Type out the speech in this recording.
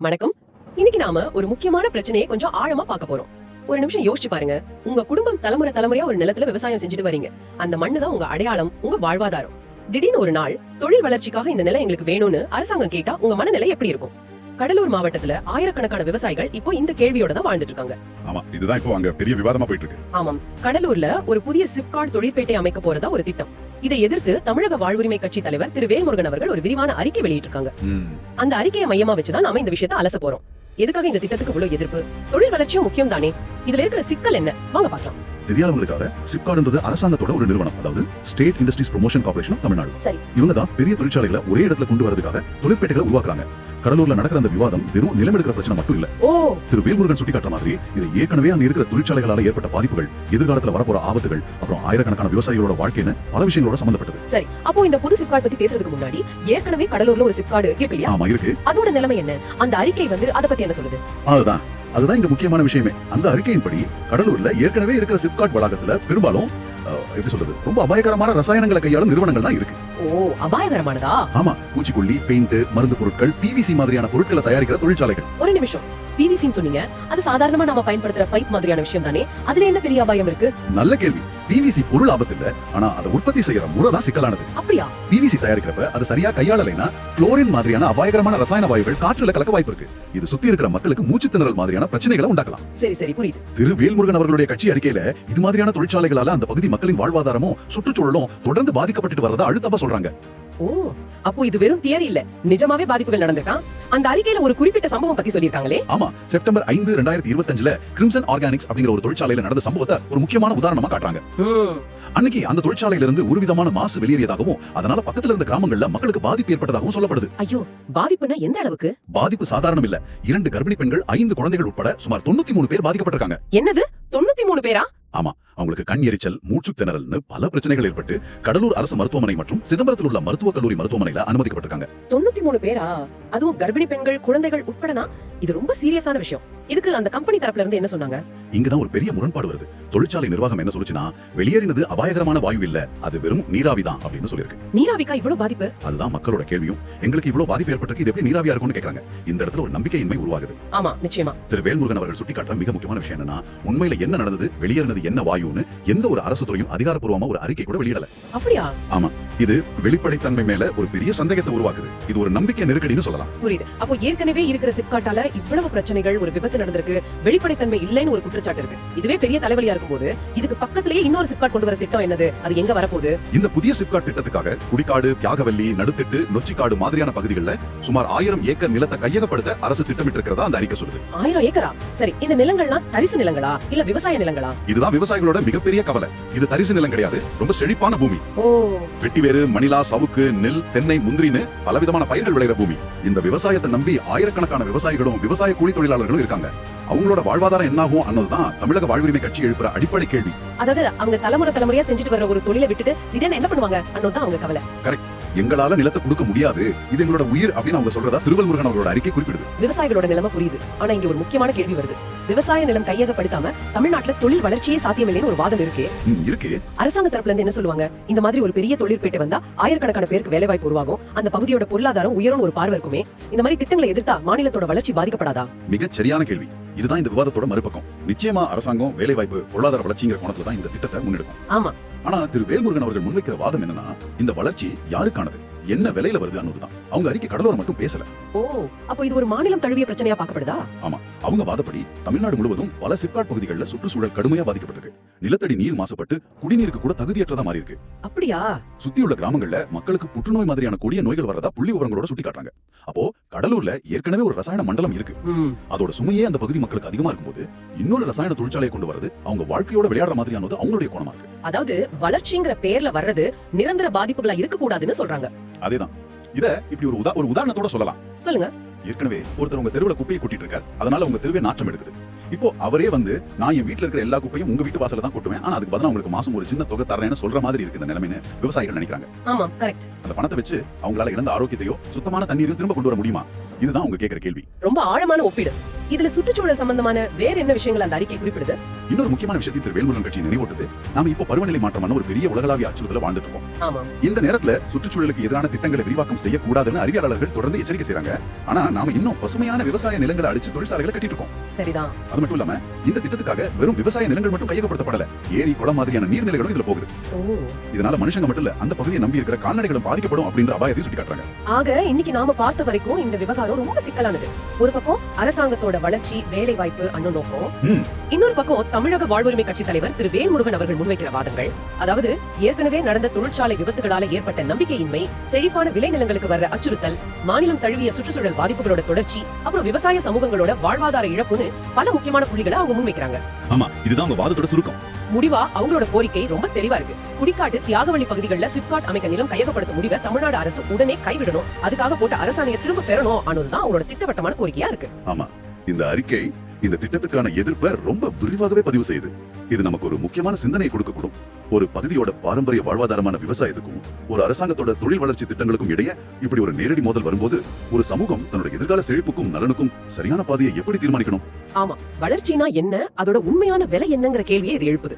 வணக்கம். இன்னைக்கு நாம ஒரு முக்கியமான பிரச்சனையை கொஞ்சம் ஆழமா பார்க்க போறோம். ஒரு நிமிஷம் யோசிச்சு பாருங்க. உங்க குடும்பம் தலைமுறை தலைமுறையா ஒரு நிலத்துல விவசாயம் செஞ்சுட்டு வரீங்க. அந்த மண்ணு தான் உங்க அடையாளம் உங்க வாழ்வாதாரம். திடீர்னு ஒரு நாள் தொழில் வளர்ச்சிக்காக இந்த நிலம் எங்களுக்கு வேணும்னு அரசாங்கம் கேட்டா உங்க மனநிலை எப்படி இருக்கும்? கடலூர் மாவட்டத்துல ஆயிரக்கணக்கான விவசாயிகள் இப்போ இந்த கேள்வியோட தான் வாழ்ந்துட்டு இருக்காங்க. ஆமா இதுதான் இப்போ அங்க பெரிய விவாதமா போயிட்டு இருக்கு ஆமாம் கடலூர்ல ஒரு புதிய சிப்காட் தொழிற்பேட்டை அமைக்க போறதா ஒரு திட்டம். இதை எதிர்த்து தமிழக வாழ்வுரிமை கட்சி தலைவர் திரு வேல்முருகன் அவர்கள் ஒரு விரிவான அறிக்கை வெளியிட்டிருக்காங்க. அந்த அறிக்கையை மையமா வச்சுதான் நாம இந்த விஷயத்தை அலச போறோம். எதுக்காக இந்த திட்டத்துக்கு இவ்வளவு எதிர்ப்பு? தொழில் வளர்ச்சியும் முக்கியம் தானே இதுல இருக்கிற சிக்கல் என்ன? வாங்க பார்க்கலாம். தெரியாதவங்களுக்காக சிப்கார்டுன்றது அரசாங்கத்தோட ஒரு நிறுவனம் அதாவது state industries promotion corporation of Tamil Nadu. இவங்க தான் பெரிய தொழிற்சாலைகளை ஒரே இடத்துல கொண்டு வரதுக்காக தொழிற்பேட்டைகளை உருவாக்குறாங்க. கடலூர்ல நடக்கிற அந்த விவாதம் வெறும் நிலம் எடுக்கிற பிரச்சனை மட்டும் இல்ல. திரு வேல்முருகன் சுட்டிக்காட்டுற மாதிரி இது ஏற்கனவே அங்க இருக்கிற தொழிற்சாலைகளால ஏற்பட்ட பாதிப்புகள் எதிர்காலத்துல வரப்போற ஆபத்துகள் அப்புறம் ஆயிரக்கணக்கான விவசாயிகளோட வாழ்க்கைன்னு பல விஷயங்களோட சம்பந்தப்பட்டது. சரி. அப்போ இந்த புது சிப்காட் பத்தி பேசுறதுக்கு முன்னாடி ஏற்கனவே கடலூர்ல ஒரு சிப்காடு இருக்கு இல்லையா? ஆமா இருக்கு. அதோட நிலைமை என்ன? அந்த அறிக்கை வந்து அதை பத்தி என்ன சொல்லுது? அதுதான் அதுதான் இங்க முக்கியமான விஷயமே. அந்த அறிக்கையின்படி கடலூர்ல ஏற்கனவே இருக்கிற சிப்காட் வளாகத்துல பெரும்பாலும் எப்படி சொல்றது ரொம்ப அபாயகரமான ரசாயனங்களை கையாளும் நிறுவனங்கள் தான் இருக்கு. ஓ அபாயகரமானதா? ஆமா பூச்சிக்கொல்லி பெயிண்ட் மருந்து பொருட்கள் பிவிசி மாதிரியான பொருட்களை தயாரிக்கிற தொழிற்சாலைகள். ஒரு நிமிஷம். பிவிசின்னு சொன்னீங்க. அது சாதாரணமா நாம பயன்படுத்துற பைப் மாதிரியான விஷயம் தானே? அதுல என்ன பெரிய அபாயம் இருக்கு? நல்ல கேள்வி. பிவிசி பொருள் ஆபத்து இல்ல ஆனா அதை உற்பத்தி செய்யற முறை தான் சிக்கலானது. அப்படியா? பிவிசி தயாரிக்கிறப்ப அதை சரியா கையாளலைன்னா குளோரின் மாதிரியான அபாயகரமான ரசாயன வாயுகள் காற்றுல கலக்க வாய்ப்பு இருக்கு. இது சுத்தி இருக்கிற மக்களுக்கு மூச்சு திணறல் மாதிரியான பிரச்சனைகளை உண்டாக்கலாம். சரி சரி புரியுது. திரு வேல்முருகன் அவர்களுடைய கட்சி அறிக்கையில இது மாதிரியான தொழிற்சாலைகளால அந்த பகுதி மக்களின் வாழ்வாதாரமும் சுற்றுச்சூழலும் தொடர்ந்து பாதிக்கப்பட்டு வரதா அழுத்தமா சொல்றாங்க. ஓ அப்போ இது வெறும் தியரி இல்ல. நிஜமாவே பாதிப்புகள் நடந்திருக்கா? அந்த அறிக்கையில ஒரு குறிப்பிட்ட சம்பவம் பத்தி சொல்லியிருக்காங்களே. ஆமா செப்டம்பர் ஐந்து ரெண்டாயிரத்தி இருபத்தஞ்சுல கிரிம்சன் ஆர்கானிக்ஸ் அப்படிங்கிற ஒரு தொழிற்சாலையில நடந்த சம்பவத்தை ஒரு முக்கியமான உதாரணமா காட்டுறாங்க. அன்னைக்கு அந்த தொழிற்சாலையில இருந்து ஒரு விதமான மாசு வெளியேறியதாகவும் அதனால பக்கத்துல இருந்த கிராமங்கள்ல மக்களுக்கு பாதிப்பு ஏற்பட்டதாகவும் சொல்லப்படுது. ஐயோ பாதிப்புனா எந்த அளவுக்கு? பாதிப்பு சாதாரணம் இல்ல. இரண்டு கர்ப்பிணி பெண்கள் ஐந்து குழந்தைகள் உட்பட சுமார் தொண்ணூத்தி மூணு பேர் பாதிக்கப்பட்டிருக்காங்க. என்னது? தொண்ணூத்தி மூணு பேரா? ஆமா அவங்களுக்கு கண் எரிச்சல் மூச்சு திணறல்னு பல பிரச்சனைகள் ஏற்பட்டு கடலூர் அரசு மருத்துவமனை மற்றும் சிதம்பரத்தில் உள்ள மருத்துவக் கல்லூரி மருத்துவமனையில அனுமதிக்கப்பட்டிருக்காங்க. தொண்ணூத்தி மூணு பேரா? அதுவும் கர்ப்பிணி பெண்கள் குழந்தைகள் உட்படனா? இது ரொம்ப சீரியஸான விஷயம். இதுக்கு அந்த கம்பெனி தரப்புல இருந்து என்ன சொன்னாங்க? இங்கதான் ஒரு பெரிய முரண்பாடு வருது. தொழிற்சாலை நிர்வாகம் என்ன சொல்லுச்சுன்னா வெளியேறினது அபாயகரமான வாயு இல்ல அது வெறும் நீராவி தான் அப்படின்னு சொல்லியிருக்கு. நீராவிக்கா இவ்வளவு பாதிப்பு? அதுதான் மக்களோட கேள்வியும். எங்களுக்கு இவ்வளவு பாதிப்பு ஏற்பட்டிருக்கு இது எப்படி நீராவியா இருக்கும்னு கேக்குறாங்க. இந்த இடத்துல ஒரு நம்பிக்கையின்மை உருவாகுது. ஆமா நிச்சயமா. திரு வேல்முருகன் அவர்கள் சுட்டிக்காட்டுற மிக முக்கியமான விஷயம் என்னன்னா உண்மையில என்ன நடந்தது வெளியேறினது என்ன வாயுன்னு எந்த ஒரு அரசு துறையும் அதிகாரப்பூர்வமா ஒரு அறிக்கை கூட வெளியிடல. அப்படியா? இது வெளிப்படைத்தன்மை மேல ஒரு பெரிய சந்தேகத்தை உருவாக்குது. இது ஒரு நம்பிக்கை நெருக்கடின்னு சொல்லலாம். புரியுது. அப்போ ஏற்கனவே இருக்கிற சிப்காட்டால இவ்வளவு பிரச்சனைகள் ஒரு விபத்து நடந்திருக்கு. வெளிப்படைத்தன்மை இல்லைன்னு ஒரு குற்றச்சாட்டு இருக்கு. இதுவே பெரிய தலைவலியா இருக்கும்போது இதுக்கு பக்கத்திலேயே இன்னொரு சிப்காட் கொண்டு வர திட்டம் என்னது? அது எங்க வரப்போகுது? இந்த புதிய சிப்காட் திட்டத்துக்காக குடிக்காடு தியாகவல்லி நடுத்திட்டு நொச்சிக்காடு மாதிரியான பகுதிகளில் சுமார் ஆயிரம் ஏக்கர் நிலத்தை கையகப்படுத்த அரசு திட்டமிட்டு இருக்கிறதா அந்த அறிக்கை சொல்லுது. ஆயிரம் ஏக்கரா? சரி இந்த நிலங்கள்லாம் தரிசு நிலங்களா? இல்ல விவசாய நிலங்களா? இதுதான் விவசாயிகளோட மிகப்பெரிய கவலை. இது தரிசு நிலம் கிடையாது ரொம்ப செழிப்பான பூமி. வெட்டிவேறு மணிலா சவுக்கு நெல் தென்னை முந்திரின்னு பலவிதமான பயிர்கள் விளையிற பூமி. இந்த விவசாயத்தை நம்பி ஆயிரக்கணக்கான விவசாயிகளும் விவசாய கூலி தொழிலாளர்களும் இருக்காங்க. அவங்களோட வாழ்வாதாரம் என்னாகும் அன்னதுதான் தமிழக வாழ்வுரிமை கட்சி எழுப்புற அடிப்படை கேள்வி. அதாவது அவங்க தலைமுறை தலைமுறையா செஞ்சுட்டு வர்ற ஒரு தொழிலை விட்டுட்டு திடீர்னு என்ன பண்ணுவாங்க? அன்னோதான் அவங்க கவலை. எங்களால நிலத்தை கொடுக்க முடியாது. இது எங்களோட உயிர் அப்படின்னு அவங்க சொல்றதா திருவல் முருகன் அவர்களோட அறிக்கை குறிப்பிடுது. விவசாயிகளோட நிலைமை புரியுது. ஆனா இங்க ஒரு முக்கியமான கேள்வி வருது. விவசாய நிலம் கையகப்படுத்தாம தமிழ்நாட்டுல தொழில் வளர்ச்சியே சாத்தியமில்லைன்னு ஒரு வாதம் இருக்கே. இருக்கு. அரசாங்க தரப்புல இருந்து என்ன சொல்லுவாங்க? இந்த மாதிரி ஒரு பெரிய தொழிற்பேட்டை வந்தா ஆயிரக்கணக்கான பேருக்கு வேலை வாய்ப்பு உருவாகும். அந்த பகுதியோட பொருளாதாரம் உயரும் ஒரு பார்வை இருக்குமே. இந்த மாதிரி திட்டங்களை எதிர்த்தா மாநிலத்தோட வளர்ச்சி பாதிக்கப்படாதா? மிகச் சரியான கேள்வி. இதுதான் இந்த விவாதத்தோட மறுபக்கம். நிச்சயமா அரசாங்கம் வேலை வாய்ப்பு பொருளாதார வளர்ச்சிங்கிற கோணத்துல தான் இந்த திட்டத்தை முன்னெடுக்கும். ஆமா. ஆனா திரு வேல்முருகன் அவர்கள் முன்வைக்கிற வாதம் என்னன்னா இந்த வளர்ச்சி யாருக்கானது? என்ன விலையில வருது அனுதான் அவங்க அறிக்கை கடலோரம் மட்டும் பேசல. ஓ அப்போ இது ஒரு மாநிலம் தழுவிய பிரச்சனையா பார்க்கப்படுதா? ஆமா அவங்க வாதப்படி தமிழ்நாடு முழுவதும் பல சிப்காட் பகுதிகளில் சுற்றுச்சூழல் கடுமையா பாதிக்கப்பட்டிருக்கு நிலத்தடி நீர் மாசப்பட்டு குடிநீருக்கு கூட தகுதியற்றதா மாறி இருக்கு அப்படியா? சுத்தி உள்ள கிராமங்கள்ல மக்களுக்கு புற்றுநோய் மாதிரியான கொடிய நோய்கள் வரதா புள்ளி விவரங்களோட சுட்டி காட்டுறாங்க அப்போ கடலூர்ல ஏற்கனவே ஒரு ரசாயன மண்டலம் இருக்கு. அதோட சுமையே அந்த பகுதி மக்களுக்கு அதிகமா இருக்கும்போது இன்னொரு ரசாயன தொழிற்சாலையை கொண்டு வரது அவங்க வாழ்க்கையோட விளையாடுற மாதிரியானது அவங்களுடைய கோணமா இருக்கு. அதாவது வளர்ச்சிங்கிற பேர்ல வர்றது நிரந்தர பாதிப்புகளா இருக்க கூடாதுன்னு சொல்றாங்க. அதேதான். இத இப்படி ஒரு ஒரு உதாரணத்தோட சொல்லலாம். சொல்லுங்க. ஏற்கனவே ஒருத்தர் உங்க தெருவுல குப்பையை கொட்டிட்டு இருக்காரு அதனால உங்க தெருவே நாற்றம் எடுக்குது. இப்போ அவரே வந்து நான் என் வீட்ல இருக்கிற எல்லா குப்பையும் உங்க வீட்டு வாசல்ல தான் கொட்டுவேன். ஆனா அதுக்கு பதிலா உங்களுக்கு மாசம் ஒரு சின்ன தொகை தரேன்னு சொல்ற மாதிரி இருக்கு இந்த நிலைமைன்னு விவசாயிகள் நினைக்கிறாங்க. ஆமா கரெக்ட் அந்த பணத்தை வச்சு அவங்களால இழந்த ஆரோக்கியத்தையோ சுத்தமான தண்ணீரையும் திரும்ப கொண்டு வர முடியுமா? இதுதான் அவங்க கேட்கிற கேள்வி. ரொம்ப ஆழமான ஒப்பீடு. இதுல சுற்றுச்சூழல் சம்பந்தமான வேற என்ன விஷயங்கள் அந்த அறிக்கை குறிப்பிடுது? இன்னொரு முக்கியமான விஷயத்தை திரு வேல்முருகன் கட்சி நினைவூட்டுது. நாம இப்போ பருவநிலை மாற்றமான ஒரு பெரிய உலகளாவிய அச்சுறுத்தல வாழ்ந்துட்டு இருக்கோம். இந்த நேரத்துல சுற்றுச்சூழலுக்கு எதிரான திட்டங்களை விரிவாக்கம் செய்யக்கூடாதுன்னு அறிவியலாளர்கள் தொடர்ந்து எச்சரிக்கை செய்றாங்க. ஆனா நாம இன்னும் பசுமையான விவசாய நிலங்களை அழிச்சு தொழிற்சாலைகளை கட்டிட்டு இருக்கோம். சரிதான். அது மட்டும் இல்லாம இந்த திட்டத்துக்காக வெறும் விவசாய நிலங்கள் மட்டும் கையகப்படுத்தப்படல. ஏரி குளம் மாதிரியான நீர்நிலைகளும் இதுல போகுது. இதனால மனுஷங்க மட்டும் இல்ல அந்த பகுதியை நம்பி இருக்கிற கால்நடைகளும் பாதிக்கப்படும் அப்படின்ற அபாயத்தை சுட்டி காட்டுறாங்க ஆக இன்னைக்கு நாம பார்த்த வரைக்கும் இந்த விவகாரம் ரொம்ப சிக்கலானது. ஒரு பக்கம் அரசாங்கத்தோட வளர்ச்சி வேலை வாய்ப்பு அண்ணு நோக்கம். இன்னொரு பக்கம் தமிழக வாழ்வுரிமை கட்சி தலைவர் திரு வேல்முருகன் அவர்கள் முன்வைக்கிற வாதங்கள். அதாவது ஏற்கனவே நடந்த தொழிற்சாலை விபத்துகளால ஏற்பட்ட நம்பிக்கையின்மை செழிப்பான விளைநிலங்களுக்கு வர்ற அச்சுறுத்தல் மாநிலம் தழுவிய சுற்றுச்சூழல் பாதிப்புகளோட தொடர்ச்சி அப்புறம் விவசாய சமூகங்களோட வாழ்வாதார இழப்புன்னு பல முக்கியமான புள்ளிகளை அவங்க முன்வைக்கிறாங்க. ஆமா இதுதான் உங்க வாதத்தோட சுருக்கம். முடிவா? அவங்களோட கோரிக்கை ரொம்ப தெளிவா இருக்கு. குடிக்காட்டு தியாகவழி பகுதிகளில் சிப்காட் அமைக்க நிலம் கையகப்படுத்த முடிவை தமிழ்நாடு அரசு உடனே கைவிடணும். அதுக்காக போட்ட அரசாணையை திரும்ப பெறணும் ஆனதுதான் அவங்களோட திட்டவட்டமான கோரிக்கையா இருக்கு. ஆமா. இந்த அறிக்கை இந்த திட்டத்துக்கான எதிர்ப்பை ரொம்ப விரிவாகவே பதிவு செய்யுது. இது நமக்கு ஒரு முக்கியமான சிந்தனையை கொடுக்கக்கூடும். ஒரு பகுதியோட பாரம்பரிய வாழ்வாதாரமான விவசாயத்துக்கும் ஒரு அரசாங்கத்தோட தொழில் வளர்ச்சி திட்டங்களுக்கும் இடையே இப்படி ஒரு நேரடி மோதல் வரும்போது ஒரு சமூகம் தன்னோட எதிர்கால செழிப்புக்கும் நலனுக்கும் சரியான பாதையை எப்படி தீர்மானிக்கணும்? ஆமா. வளர்ச்சினா என்ன? அதோட உண்மையான விலை என்னங்கிற கேள்வியை இது எழுப்புது.